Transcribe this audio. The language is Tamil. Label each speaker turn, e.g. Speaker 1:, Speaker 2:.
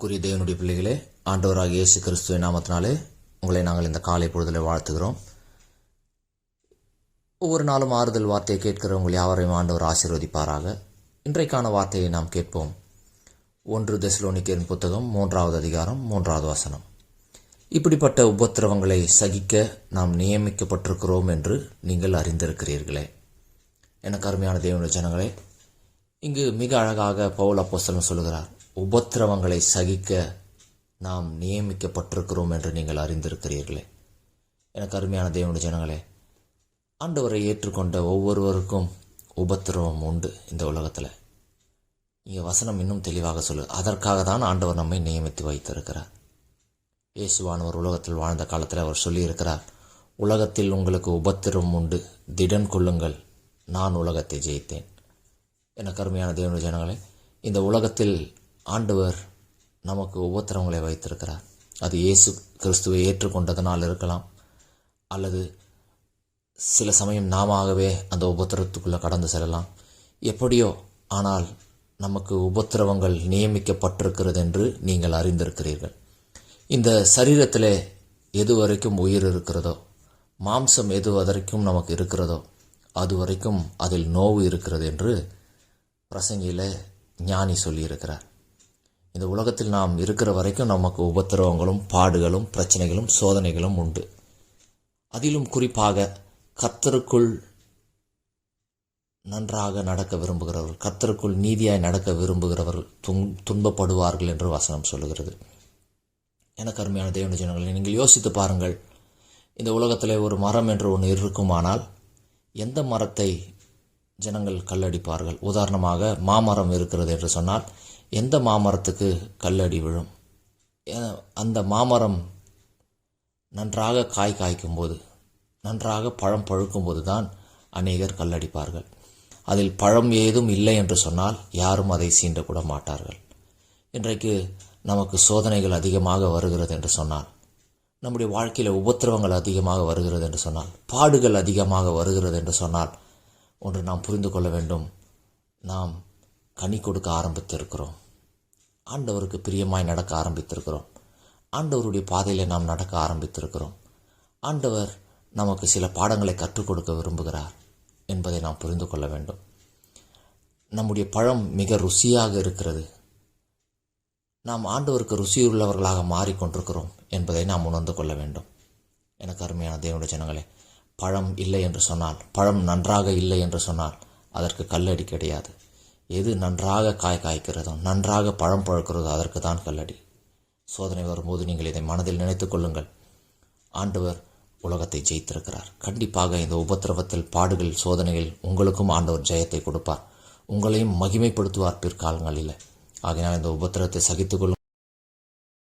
Speaker 1: அன்புக்குரிய தேவனுடைய பிள்ளைகளே ஆண்டவராக இயேசு கிறிஸ்துவின் நாமத்தினாலே உங்களை நாங்கள் இந்த காலை பொழுதில் வாழ்த்துகிறோம். ஒவ்வொரு நாளும் ஆறுதல் வார்த்தையை கேட்கிறவங்கள் யாவரையும் ஆண்டவர் ஆசீர்வதிப்பாராக. இன்றைக்கான வார்த்தையை நாம் கேட்போம். ஒன்று தெசலோனிக்கரின் புத்தகம் மூன்றாவது அதிகாரம் மூன்றாவது வசனம். இப்படிப்பட்ட உபத்திரவங்களை சகிக்க நாம் நியமிக்கப்பட்டிருக்கிறோம் என்று நீங்கள் அறிந்திருக்கிறீர்களே. எனக்கு அருமையான தேவனுடைய ஜனங்களே இங்கு மிக அழகாக பவுல் அப்போஸ்தலன் சொல்லுகிறார் உபத்திரவங்களை சகிக்க நாம் நியமிக்கப்பட்டிருக்கிறோம் என்று நீங்கள் அறிந்திருக்கிறீர்களே. எனக்கு அருமையான தேவனுடைய ஜனங்களே ஆண்டவரை ஏற்றுக்கொண்ட ஒவ்வொருவருக்கும் உபத்திரவம் உண்டு இந்த உலகத்தில். இங்கே வசனம் இன்னும் தெளிவாக சொல்லு அதற்காக தான் ஆண்டவர் நம்மை நியமித்து வைத்திருக்கிறார். இயேசுவானவர் உலகத்தில் வாழ்ந்த காலத்தில் அவர் சொல்லியிருக்கிறார் உலகத்தில் உங்களுக்கு உபத்திரம் உண்டு திடன் கொள்ளுங்கள் நான் உலகத்தை ஜெயித்தேன். என கருமையான தேவனுடைய ஜனங்களே இந்த உலகத்தில் ஆண்டவர் நமக்கு உபத்திரவங்களை வைத்திருக்கிறார். அது இயேசு கிறிஸ்துவை ஏற்றுக்கொண்டதனால் இருக்கலாம் அல்லது சில சமயம் நாமவே அந்த உபத்திரத்துக்குள்ளே கடந்து செல்லலாம். எப்படியோ ஆனால் நமக்கு உபத்திரவங்கள் நியமிக்கப்பட்டிருக்கிறது என்று நீங்கள் அறிந்திருக்கிறீர்கள். இந்த சரீரத்தில் எது வரைக்கும் உயிர் இருக்கிறதோ மாம்சம் எது வரைக்கும் நமக்கு இருக்கிறதோ அது வரைக்கும் அதில் நோவு இருக்கிறது என்று பிரசங்கியில் ஞானி சொல்லியிருக்கிறார். இந்த உலகத்தில் நாம் இருக்கிற வரைக்கும் நமக்கு உபத்திரவங்களும் பாடுகளும் பிரச்சனைகளும் சோதனைகளும் உண்டு. அதிலும் குறிப்பாக கர்த்தருக்குள் நன்றாக நடக்க விரும்புகிறவர்கள் கர்த்தருக்குள் நீதியாய் நடக்க விரும்புகிறவர்கள் துன் துன்பப்படுவார்கள் என்று வசனம் சொல்லுகிறது. எனக்கு அருமையான தேவன ஜனங்களை நீங்கள் யோசித்து பாருங்கள். இந்த உலகத்தில் ஒரு மரம் என்று ஒன்று இருக்குமானால் எந்த மரத்தை ஜனங்கள் கல்லடிப்பார்கள். உதாரணமாக மாமரம் இருக்கிறது என்று சொன்னால் எந்த மாமரத்துக்கு கல்லடி விழும்? அந்த மாமரம் நன்றாக காய் காய்க்கும்போது நன்றாக பழம் பழுக்கும்போது தான் அநேகர் கல்லடிப்பார்கள். அதில் பழம் ஏதும் இல்லை என்று சொன்னால் யாரும் அதை சீண்டக்கூட மாட்டார்கள். இன்றைக்கு நமக்கு சோதனைகள் அதிகமாக வருகிறது என்று சொன்னால் நம்முடைய வாழ்க்கையில் உபத்திரவங்கள் அதிகமாக வருகிறது என்று சொன்னால் பாடுகள் அதிகமாக வருகிறது என்று சொன்னால் ஒன்று நாம் புரிந்து கொள்ள வேண்டும். நாம் கனி கொடுக்க ஆரம்பித்திருக்கிறோம். ஆண்டவருக்கு பிரியமாய் நடக்க ஆரம்பித்திருக்கிறோம். ஆண்டவருடைய பாதையில் நாம் நடக்க ஆரம்பித்திருக்கிறோம். ஆண்டவர் நமக்கு சில பாடங்களை கற்றுக் கொடுக்க விரும்புகிறார் என்பதை நாம் புரிந்து கொள்ள வேண்டும். நம்முடைய பழம் மிக ருசியாக இருக்கிறது. நாம் ஆண்டவருக்கு ருசியுள்ளவர்களாக மாறிக்கொண்டிருக்கிறோம் என்பதை நாம் உணர்ந்து கொள்ள வேண்டும். எனக்கு அருமையான தேவனுடைய ஜனங்களே பழம் இல்லை என்று சொன்னால் பழம் நன்றாக இல்லை என்று சொன்னால் அதற்கு கல்லடி கிடையாது. எது நன்றாக காய் காய்க்கிறதோ நன்றாக பழம் பழுக்கிறதோ அதற்கு தான் கல்லடி. சோதனை வரும்போது நீங்கள் இதை மனதில் நினைத்து கொள்ளுங்கள். ஆண்டவர் உலகத்தை ஜெயித்திருக்கிறார். கண்டிப்பாக இந்த உபத்திரவத்தில் பாடுகள் சோதனைகள் உங்களுக்கும் ஆண்டவர் ஜெயத்தை கொடுப்பார். உங்களையும் மகிமைப்படுத்துவார் பிற்காலங்களில். ஆகினால் இந்த உபத்திரத்தை சகித்துக்கொள்ளும்